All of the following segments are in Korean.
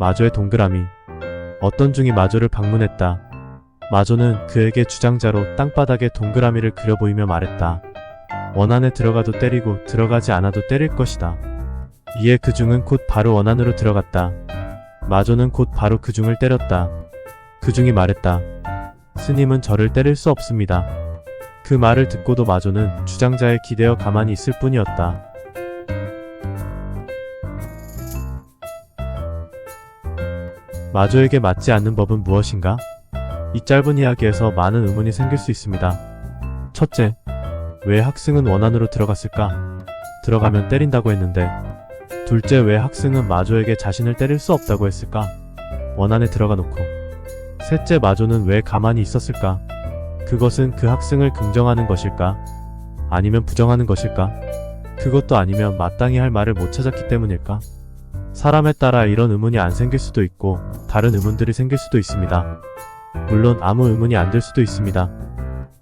마조의 동그라미. 어떤 중이 마조를 방문했다. 마조는 그에게 주장자로 땅바닥에 동그라미를 그려 보이며 말했다. 원 안에 들어가도 때리고 들어가지 않아도 때릴 것이다. 이에 그 중은 곧 바로 원 안으로 들어갔다. 마조는 곧 바로 그 중을 때렸다. 그 중이 말했다. 스님은 저를 때릴 수 없습니다. 그 말을 듣고도 마조는 주장자에 기대어 가만히 있을 뿐이었다. 마조에게 맞지 않는 법은 무엇인가? 이 짧은 이야기에서 많은 의문이 생길 수 있습니다. 첫째, 왜 학승은 원안으로 들어갔을까? 들어가면 때린다고 했는데. 둘째, 왜 학승은 마조에게 자신을 때릴 수 없다고 했을까? 원안에 들어가 놓고. 셋째, 마조는 왜 가만히 있었을까? 그것은 그 학승을 긍정하는 것일까? 아니면 부정하는 것일까? 그것도 아니면 마땅히 할 말을 못 찾았기 때문일까? 사람에 따라 이런 의문이 안 생길 수도 있고 다른 의문들이 생길 수도 있습니다. 물론 아무 의문이 안 들 수도 있습니다.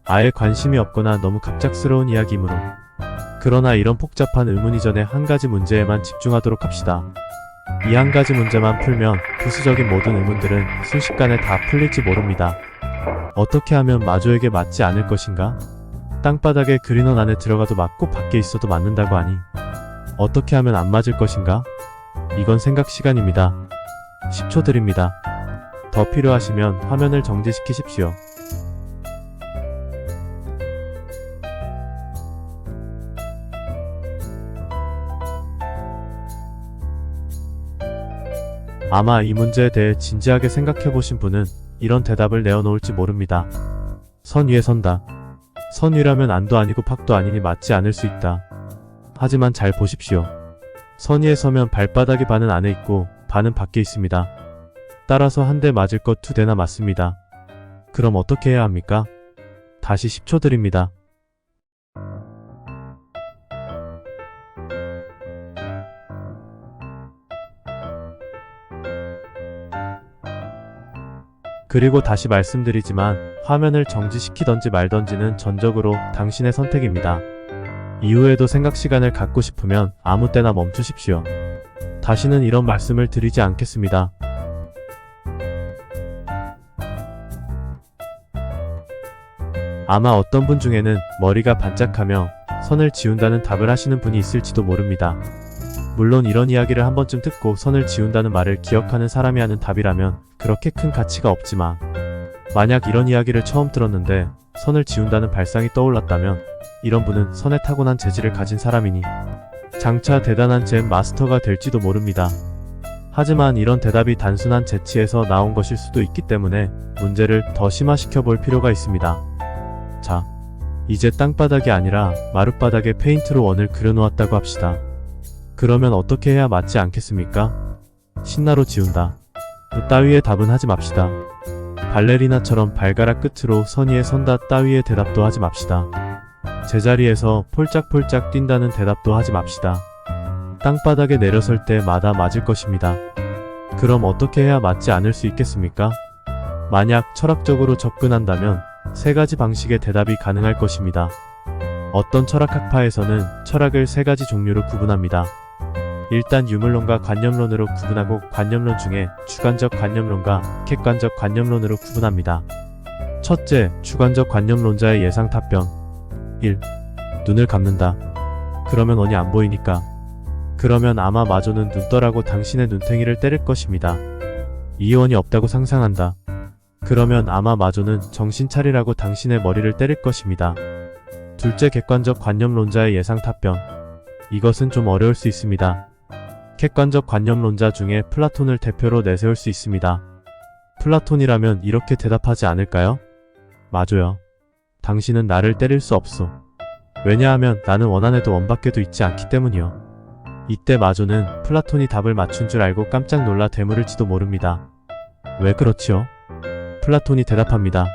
아예 관심이 없거나 너무 갑작스러운 이야기이므로. 그러나 이런 복잡한 의문 이전에 한 가지 문제에만 집중하도록 합시다. 이 한 가지 문제만 풀면 부수적인 모든 의문들은 순식간에 다 풀릴지 모릅니다. 어떻게 하면 마조에게 맞지 않을 것인가? 땅바닥에 그린원 안에 들어가도 맞고 밖에 있어도 맞는다고 하니 어떻게 하면 안 맞을 것인가? 이건 생각 시간입니다. 10초 드립니다. 더 필요하시면 화면을 정지시키십시오. 아마 이 문제에 대해 진지하게 생각해 보신 분은 이런 대답을 내어놓을지 모릅니다. 선 위에 선다. 선 위라면 안도 아니고 팍도 아니니 맞지 않을 수 있다. 하지만 잘 보십시오. 선 위에 서면 발바닥이 반은 안에 있고 반은 밖에 있습니다. 따라서 한 대 맞을 것 두 대나 맞습니다. 그럼 어떻게 해야 합니까? 다시 10초 드립니다. 그리고 다시 말씀드리지만 화면을 정지시키던지 말던지는 전적으로 당신의 선택입니다. 이후에도 생각 시간을 갖고 싶으면 아무 때나 멈추십시오. 다시는 이런 말씀을 드리지 않겠습니다. 아마 어떤 분 중에는 머리가 반짝하며 선을 지운다는 답을 하시는 분이 있을지도 모릅니다. 물론 이런 이야기를 한 번쯤 듣고 선을 지운다는 말을 기억하는 사람이 하는 답이라면 그렇게 큰 가치가 없지만 만약 이런 이야기를 처음 들었는데 선을 지운다는 발상이 떠올랐다면 이런 분은 선에 타고난 재질을 가진 사람이니 장차 대단한 젠 마스터가 될지도 모릅니다. 하지만 이런 대답이 단순한 재치에서 나온 것일 수도 있기 때문에 문제를 더 심화시켜 볼 필요가 있습니다. 자, 이제 땅바닥이 아니라 마룻바닥에 페인트로 원을 그려놓았다고 합시다. 그러면 어떻게 해야 맞지 않겠습니까? 신나로 지운다. 그 따위의 답은 하지 맙시다. 발레리나처럼 발가락 끝으로 선 위에 선다 따위의 대답도 하지 맙시다. 제자리에서 폴짝폴짝 뛴다는 대답도 하지 맙시다. 땅바닥에 내려설 때마다 맞을 것입니다. 그럼 어떻게 해야 맞지 않을 수 있겠습니까? 만약 철학적으로 접근한다면 세 가지 방식의 대답이 가능할 것입니다. 어떤 철학학파에서는 철학을 세 가지 종류로 구분합니다. 일단 유물론과 관념론으로 구분하고 관념론 중에 주관적 관념론과 객관적 관념론으로 구분합니다. 첫째, 주관적 관념론자의 예상 답변. 1. 눈을 감는다. 그러면 원이 안 보이니까. 그러면 아마 마조는 눈떠라고 당신의 눈탱이를 때릴 것입니다. 이원이 없다고 상상한다. 그러면 아마 마조는 정신 차리라고 당신의 머리를 때릴 것입니다. 둘째 객관적 관념론자의 예상 답변. 이것은 좀 어려울 수 있습니다. 객관적 관념론자 중에 플라톤을 대표로 내세울 수 있습니다. 플라톤이라면 이렇게 대답하지 않을까요? 맞아요. 당신은 나를 때릴 수 없어. 왜냐하면 나는 원안에도 원밖에도 있지 않기 때문이요. 이때 마조는 플라톤이 답을 맞춘 줄 알고 깜짝 놀라 되물을지도 모릅니다. 왜 그렇지요? 플라톤이 대답합니다.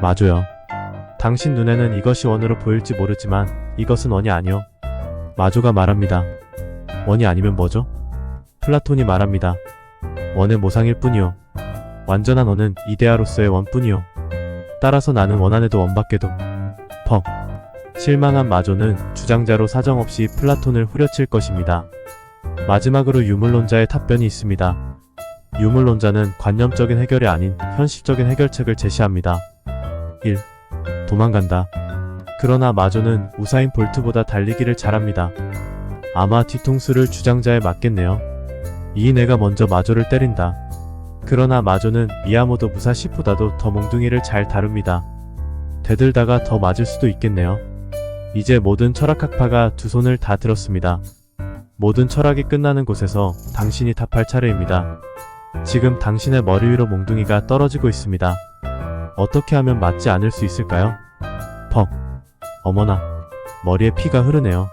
맞아요. 당신 눈에는 이것이 원으로 보일지 모르지만 이것은 원이 아니요. 마조가 말합니다. 원이 아니면 뭐죠? 플라톤이 말합니다. 원의 모상일 뿐이요. 완전한 원은 이데아로서의 원뿐이요. 따라서 나는 원 안에도 원밖에도. 퍽. 실망한 마조는 주장자로 사정없이 플라톤을 후려칠 것입니다. 마지막으로 유물론자의 답변이 있습니다. 유물론자는 관념적인 해결이 아닌 현실적인 해결책을 제시합니다. 1. 도망간다. 그러나 마조는 우사인 볼트보다 달리기를 잘합니다. 아마 뒤통수를 주장자에 맞겠네요. 이 내가 먼저 마조를 때린다. 그러나 마조는 미야모도 무사시보다도 더 몽둥이를 잘 다룹니다. 대들다가 더 맞을 수도 있겠네요. 이제 모든 철학학파가 두 손을 다 들었습니다. 모든 철학이 끝나는 곳에서 당신이 답할 차례입니다. 지금 당신의 머리 위로 몽둥이가 떨어지고 있습니다. 어떻게 하면 맞지 않을 수 있을까요? 퍽. 어머나. 머리에 피가 흐르네요.